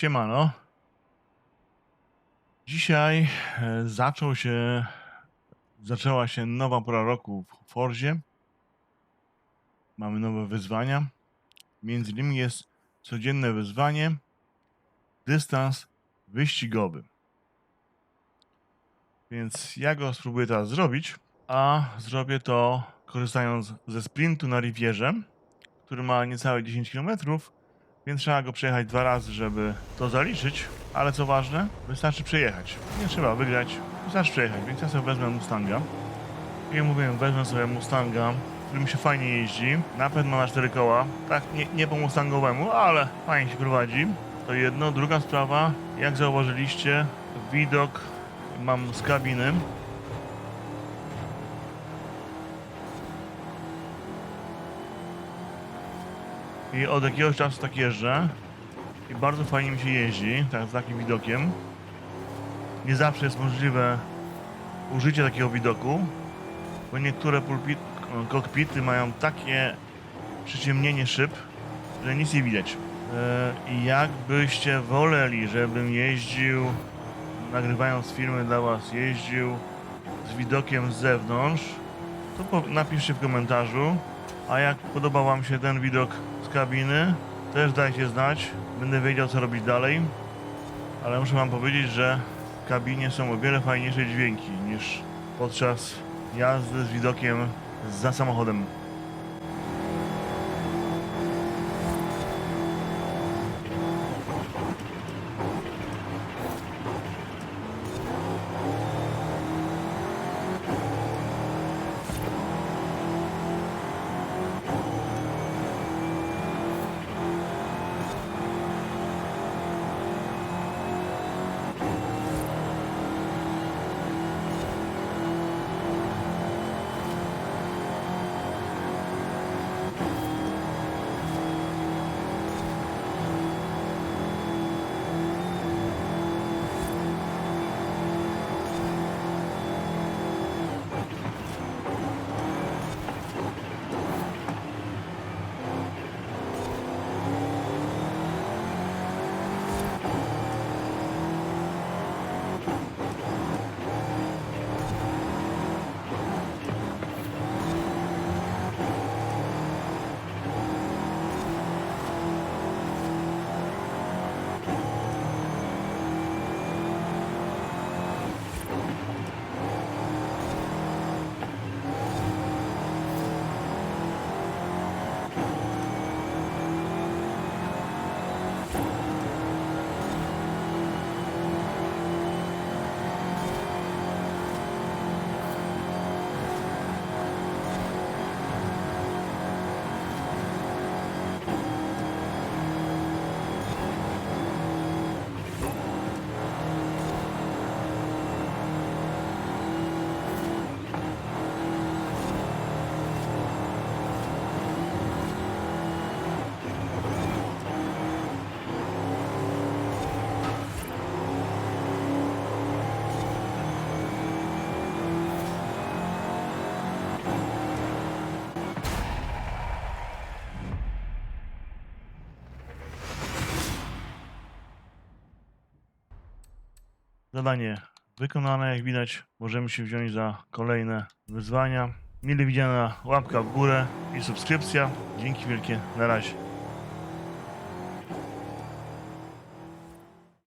Siemano. Dzisiaj e, zaczął się, zaczęła się nowa pora roku w Forzie. Mamy nowe wyzwania. Między innymi jest codzienne wyzwanie dystans wyścigowy. Więc ja go spróbuję teraz zrobić, a zrobię to korzystając ze sprintu na Rivierze, który ma niecałe 10 km, więc trzeba go przejechać dwa razy, żeby to zaliczyć. Ale co ważne, wystarczy przejechać. Nie trzeba wygrać, wystarczy przejechać, więc ja sobie wezmę Mustanga. Jak ja mówiłem, wezmę sobie Mustanga, którym się fajnie jeździ. Napęd ma na cztery koła, tak nie, nie po Mustangowemu, ale fajnie się prowadzi. To jedno. Druga sprawa, jak zauważyliście, widok mam z kabiny. I od jakiegoś czasu tak jeżdżę. I bardzo fajnie mi się jeździ, tak, z takim widokiem. Nie zawsze jest możliwe użycie takiego widoku, bo niektóre pulpit, kokpity mają takie przyciemnienie szyb, że nic nie widać. E, I jakbyście woleli, żebym jeździł, nagrywając filmy dla was, jeździł z widokiem z zewnątrz, to napiszcie w komentarzu. A jak podoba wam się ten widok kabiny, też dajcie znać. Będę wiedział, co robić dalej. Ale muszę wam powiedzieć, że w kabinie są o wiele fajniejsze dźwięki niż podczas jazdy z widokiem za samochodem. Zadanie wykonane, jak widać. Możemy się wziąć za kolejne wyzwania. Mile widziana łapka w górę i subskrypcja. Dzięki wielkie, na razie.